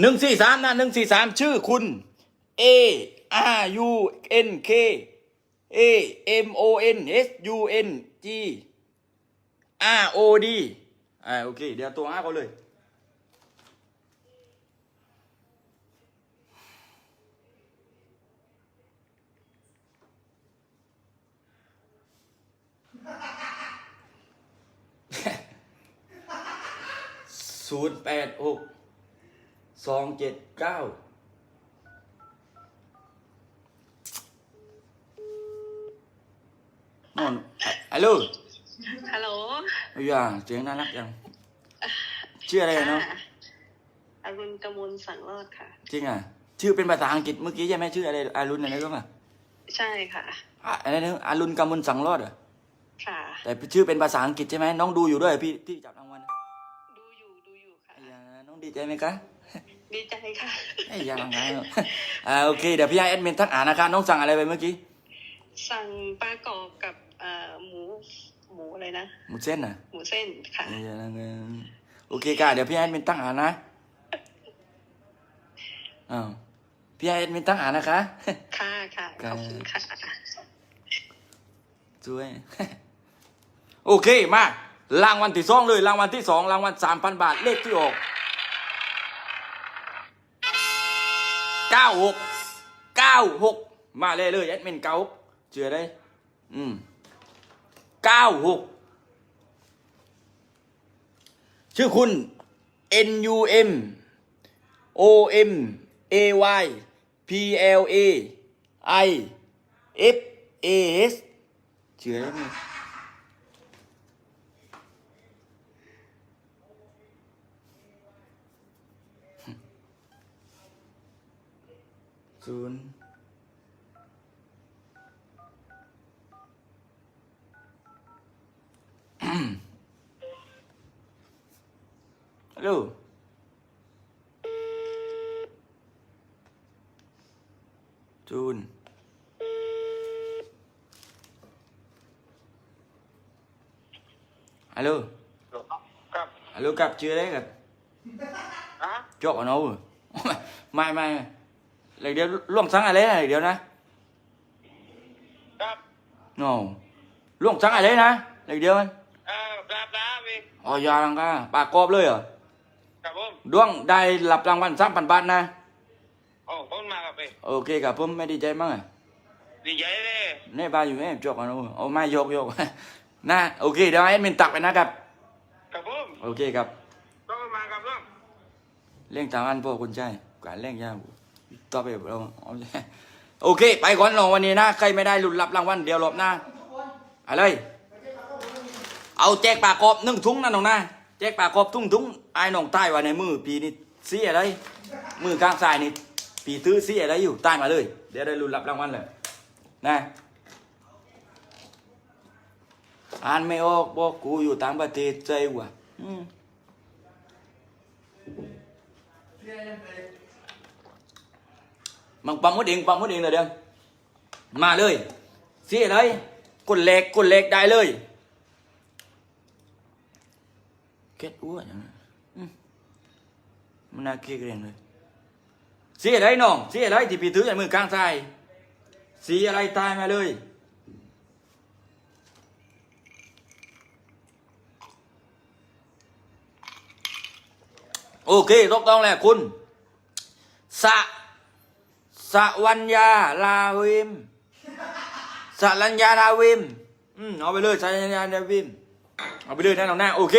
หนึ่งสี่สามนะหนึ่งสี่สามชื่อคุณ A R U N K A M O N S U N G R O D อ่าโอเค เดี๋ยวตัวห้าเขาเลย ศูนย์แปดหก สองเจ็ดเก้าโน่นฮัลโหลฮัลโหลอย่างเสียงน่ารักยังชื่ออะไรเนาะค่อรุณกมลสังรอดค่ะ จริงอะ ชื่อเป็นภาษาอังกฤษเมื่อกี้ใช่ไหมชื่ออะไรอารุณอะไรก็มาใช่ค่ะอะอะไรนะอารุณกำมลสังรอดเหรอค่ะ แต่ชื่อเป็นภาษาอังกฤษใช่ไหมน้องดูอยู่ด้วยพี่ที่จับรางวัลดูอยู่ดูอยู่ค่ะไอ้ยาน้องดีใจไหมคะ ดีใจค่ะไอ้ยาไงอ่าโอเคเดี๋ยวพี่ให้แอดมินทักอ่านนะคะน้องสั่งอะไรไปเมื่อกี้ สั่งปลากรอบกับเอ่อหมูหมูอะไรนะ หมูเส้นน่ะหมูเส้นค่ะ ไอ้ยาไงโอเคค่ะเดี๋ยวพี่ให้แอดมินตั้งอ่านนะอ้าวพี่ให้แอดมินตั้งอ่านนะคะ ค่ะค่ะขอบคุณค่ะช่วย โอเคมารางวัลที่สองเลยรางวัลที่สองรางวัลสามพันบาทเลขที่ออก เก้าหกเก้าหกมาเลยเลยแอดมินเก้าหกเชื่อได้อืมเก้าหกชื่อคุณ N U M O M A Y P L A I F A S เชื่อได้ไหม ศูนย์ฮัลโหลจูนฮัลโหลครั บฮัลโหลกับชื่ออะไรกับอะจบอะเนาะไม่ไม่เลยเดี๋ยวล่วงสังอะไรนะเดี๋ยวนะครับโน่ล่วงสังอะไรนะเลยเดี๋ยวมันเออปลาปลาพี่อ๋อยาลังกาปากกรอบเลยเหรอครับผมดวงได้รับรางวัลสามพันบาทนะโอ้ผมมาครับพี่โอเคกับผมไม่ดีใจมั้งอะดีใจเลยนี่บาอยู่ไหมจบอะเนาะโอ้ไม่ยกยกนะโอเคเดี๋ยวให้แอดมินตักไปนะครับครับผมโอเคครับต้องมาครับลุงเลี้ยงจางอันพวกคุณใช่การเลี้ยงยาก ต่อไปเราโอเค ไปก่อนเราวันนี้นะใครไม่ได้ลุ้นรับรางวัลเดี๋ยวรอบหน้าอะไรเอาแจกปากกอบหนึ่งถุงนั่นน้องนะแจกปากกอบทุ่งถุงไอ้น้องใต้ว่าในมือปีนี่สีอะไรมือข้างซ้ายนี่ปีตื้อสีอะไรอยู่ใต้มาเลย เดี๋ยวได้ลุ้นรับรางวัลเลยนะอ่านไม่ออกบอกกูอยู่ต่างประเทศใจว่ะอืม มันปั๊มมดเองปั๊มมดเองเลยเดียวมาเลยเสียเลยกดเล็กกดเล็กได้เลยเก็ดอ้วนอย่างนั้มันน่าเกลียดเองเลยเสียอะไรน้องเสียอะไรที่พี่ถือในมือกลางซ้ายสีอะไรตายมาเลยโอเคถูกต้องแล้วคุณสะ สวัญญาลาวิมสรัญญาลาวิม อืมเอาไปเลยสรัญญาลาวิม เอาไปเลยนะน้องหน้าโอเค